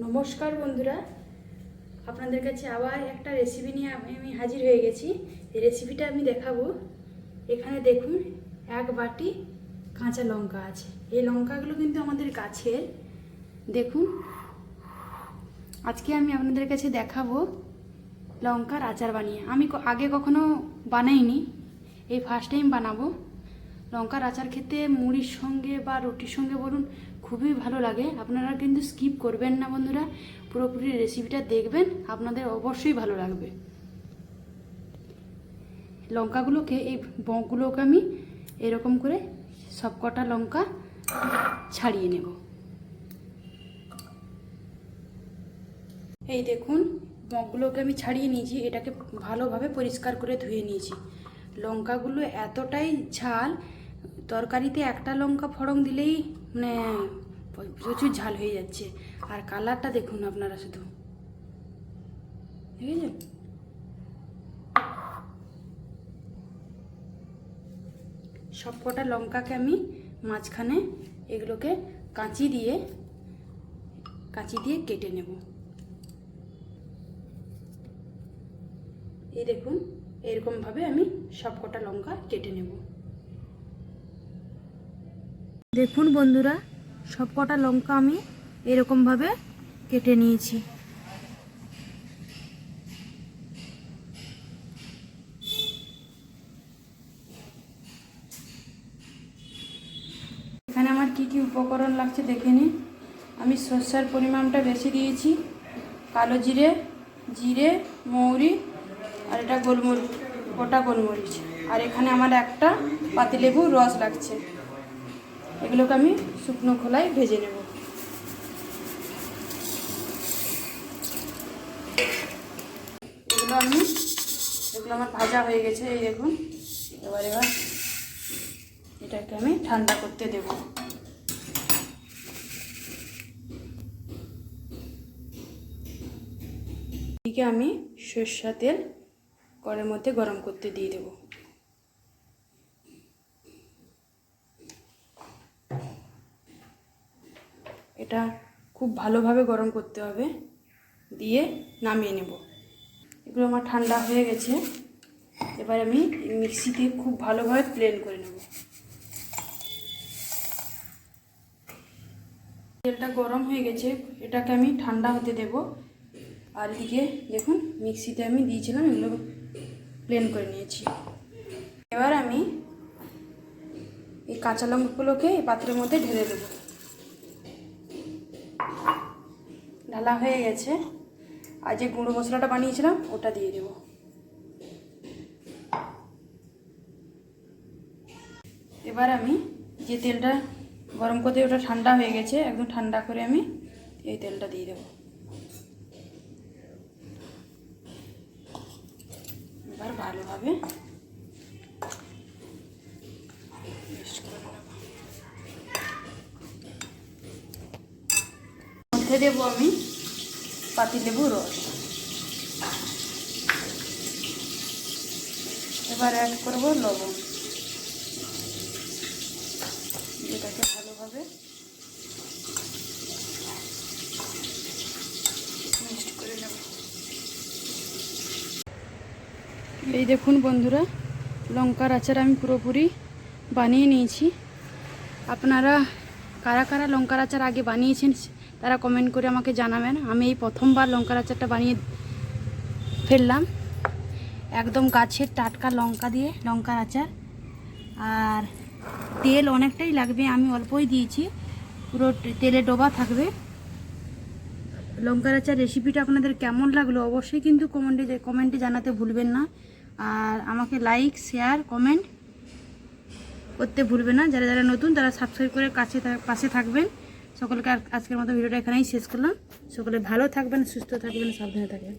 নমস্কার বন্ধুরা। আপনাদের কাছে আবার একটা রেসিপি নিয়ে আমি আমি হাজির হয়ে গেছি। এই রেসিপিটা আমি দেখাবো। এখানে দেখুন, এক বাটি কাঁচা লঙ্কা আছে। এই লঙ্কাগুলো কিন্তু আমাদের গাছের। দেখুন, আজকে আমি আপনাদের কাছে দেখাবো লঙ্কার আচার বানিয়ে। আমি আগে কখনো বানাইনি। এই ফার্স্ট টাইম বানাবো। লঙ্কার আচার খেতে, মুড়ির সঙ্গে বা রুটির সঙ্গে বলুন, খুবই ভালো লাগে। আপনারা কিন্তু স্কিপ করবেন না বন্ধুরা। পুরোপুরি রেসিপিটা দেখবেন, আপনাদের অবশ্যই ভালো লাগবে। লঙ্কাগুলোকে, এই বঁকগুলোকে আমি এরকম করে সবকটা লঙ্কা ছাড়িয়ে নেব। এই দেখুন, বঁকগুলোকে আমি ছাড়িয়ে নিয়েছি। এটাকে ভালোভাবে পরিষ্কার করে ধুয়ে নিয়েছি। লঙ্কাগুলো এতটাই ঝাল তরকারিতে একটা লঙ্কা ফড়ং দিলেই মানে প্রচুর ঝাল হয়ে যাচ্ছে। আর কালারটা দেখুন আপনারা শুধু। ঠিক আছে সব কটা লঙ্কাকে আমি মাঝখানে এগুলোকে কাঁচি দিয়ে কাঁচি দিয়ে কেটে নেব। এই দেখুন, এরকমভাবে আমি সব কটা লঙ্কা কেটে নেব। দেখুন বন্ধুরা, সব কটা লঙ্কা আমি এরকমভাবে কেটে নিয়েছি। এখানে আমার কি কি উপকরণ লাগছে দেখে নিন। আমি সর্ষার পরিমাণটা বেশি দিয়েছি। কালো জিরে জিরে, মৌরি, আর এটা গোলমরিচ, গোটা গোলমরিচ। আর এখানে আমার একটা পাতিলেবুর রস লাগছে। এগুলোকে আমি শুকনো খোলায় ভেজে নেব। এগুলো আমি, এগুলো আমার ভাজা হয়ে গেছে, এই দেখুন। এবার এবার এটাকে আমি ঠান্ডা করতে দেব। এদিকে আমি সর্ষা তেল কড়ের মধ্যে গরম করতে দিয়ে দেবো। এটা খুব ভালোভাবে গরম করতে হবে। দিয়ে নামিয়ে নেব। এগুলো আমার ঠান্ডা হয়ে গেছে। এবার আমি মিক্সিতে খুব ভালোভাবে প্লেন করে নেব। তেলটা গরম হয়ে গেছে, এটাকে আমি ঠান্ডা হতে দেব। আর এদিকে দেখুন, মিক্সিতে আমি দিয়েছিলাম, এগুলো প্লেন করে নিয়েছি। এবার আমি এই কাঁচা লঙ্কাগুলোকে এই পাত্রের মধ্যে ঢেলে দেবো। ঢালা হয়ে গেছে। আর যে গুঁড়ো মশলাটা বানিয়েছিলাম, ওটা দিয়ে দেব। এবার আমি যে তেলটা গরম করতে, ওটা ঠান্ডা হয়ে গেছে, একদম ঠান্ডা করে আমি এই তেলটা দিয়ে দেব। এবার ভালোভাবে mix করে নেব। মধ্যে দেবো আমি পাতিলেবু রস। এবার অ্যাড করব লবণ। এটাকে ভালোভাবে এই দেখুন বন্ধুরা, লঙ্কার আচার আমি পুরোপুরি বানিয়ে নিয়েছি। আপনারা কারা কারা লঙ্কার আচার আগে বানিয়েছেন তারা কমেন্ট করে আমাকে জানাবেন। আমি এই প্রথমবার লঙ্কার আচারটা বানিয়ে ফেললাম। একদম গাছের টাটকা লঙ্কা দিয়ে লঙ্কার আচার। আর তেল অনেকটাই লাগবে, আমি অল্পই দিয়েছি। পুরো তেলে ডোবা থাকবে। লঙ্কার আচার রেসিপিটা আপনাদের কেমন লাগল অবশ্যই কিন্তু কমেন্টে কমেন্টে জানাতে ভুলবেন না। আর আমাকে লাইক শেয়ার কমেন্ট করতে ভুলবে না। যারা যারা নতুন, তারা সাবস্ক্রাইব করে কাছে পাশে থাকবেন। সকলকে আজকের মতো ভিডিওটা এখানেই শেষ করলাম। সকলে ভালো থাকবেন সুস্থ থাকবেন সাবধানে থাকবেন।